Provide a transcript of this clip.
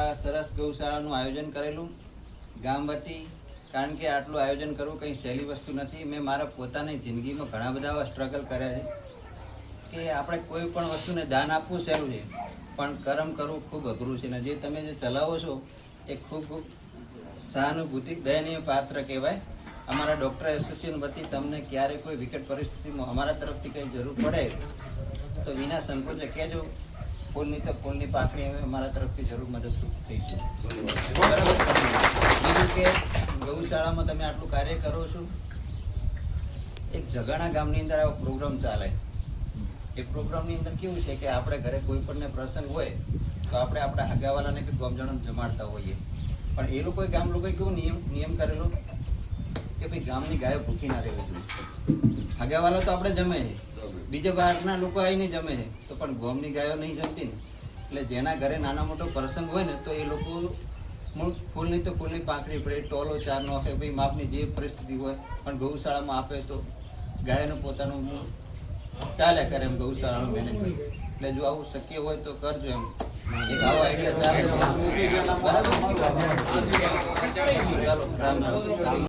આ સરસ ગૌશાળાનું આયોજન કરેલું. ગામ વતી કારણ કે આટલું આયોજન કરવું કંઈ સહેલી વસ્તુ નથી. મેં મારા પોતાની જિંદગીમાં ઘણા બધા સ્ટ્રગલ કર્યા છે કે આપણે કોઈ પણ વસ્તુને દાન આપવું સહેલું છે. પણ કર્મ કરવું ખૂબ અઘરું છે ને જે તમે જે ચલાવો છો, એ ખૂબ ખૂબ સહાનુભૂતિ, દયનીય પાત્ર કહેવાય. અમારા ડૉક્ટર એસોસિએશન વતી તમને ક્યારે કોઈ વિકટ પરિસ્થિતિમાં અમારા તરફથી કંઈ જરૂર પડે તો વિના સંકોચે કહેજો. ફૂલની તો ફૂલની પાકડી હવે અમારા તરફથી જરૂર મદદરૂપ થઈશું છે. બીજું કે ગૌશાળામાં તમે આટલું કાર્ય કરો છો, એક જગાણા ગામની અંદર આવો પ્રોગ્રામ ચાલે. એ પ્રોગ્રામની અંદર કેવું છે કે આપણે ઘરે કોઈ પણને પ્રસંગ હોય, તો આપણે આપણા હગાવાલાને કે ગામજનોને જમાડતા હોઈએ. પણ એ લોકોએ ગામ લોકોએ કેવું નિયમ નિયમ કરેલો? કે ભાઈ ગામની ગાયો ભૂખી ના રહેવી જોઈએ. હગાવાલા તો આપણે જમે છે. બીજા બહારના લોકો આવીને જમે છે. તો પણ ગોમની ગાયો નહીં જમતી ને. એટલે જેના ઘરે નાના મોટો પ્રસંગ હોય ને, તો એ લોકો મૂળ ફૂલની તો ફૂલની પાંખડી પડે, ટોલો ચાર નો આપે ભાઈ માપની જે પરિસ્થિતિ હોય, પણ ગૌશાળામાં આપે તો ગાયનું પોતાનું મૂળ ચાલ્યા કરે એમ ગૌશાળાનું મેનેજમેન્ટ એટલે જો આવું શક્ય હોય તો કરજો એમ. એક આઈડિયા ચાલે. બરાબર? ચાલો